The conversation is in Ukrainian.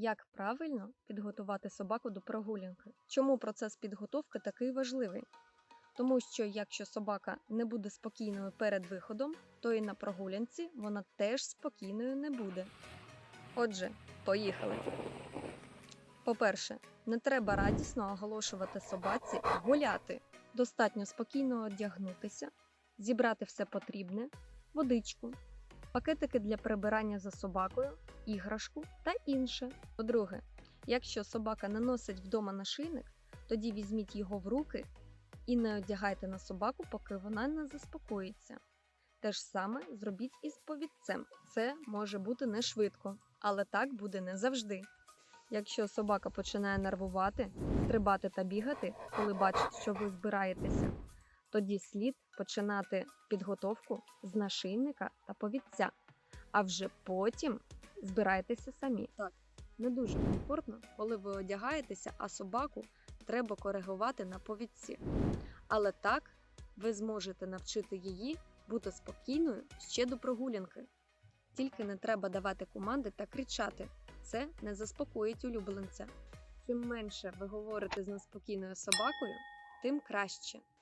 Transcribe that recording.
Як правильно підготувати собаку до прогулянки? Чому процес підготовки такий важливий? Тому що якщо собака не буде спокійною перед виходом, то і на прогулянці вона теж спокійною не буде. Отже, поїхали. По-перше, не треба радісно оголошувати собаці гуляти. Достатньо спокійно одягнутися, зібрати все потрібне, водичку, пакетики для прибирання за собакою, іграшку та інше. По-друге, якщо собака не носить вдома нашийник, тоді візьміть його в руки і не одягайте на собаку, поки вона не заспокоїться. Те ж саме зробіть із повідцем. Це може бути не швидко, але так буде не завжди. Якщо собака починає нервувати, стрибати та бігати, коли бачить, що ви збираєтеся, тоді слід починати підготовку з нашийника та повідця, а вже потім збирайтеся самі. Так, не дуже комфортно, коли ви одягаєтеся, а собаку треба коригувати на повідці. Але так ви зможете навчити її бути спокійною ще до прогулянки. Тільки не треба давати команди та кричати. Це не заспокоїть улюбленця. Чим менше ви говорите з неспокійною собакою, тим краще.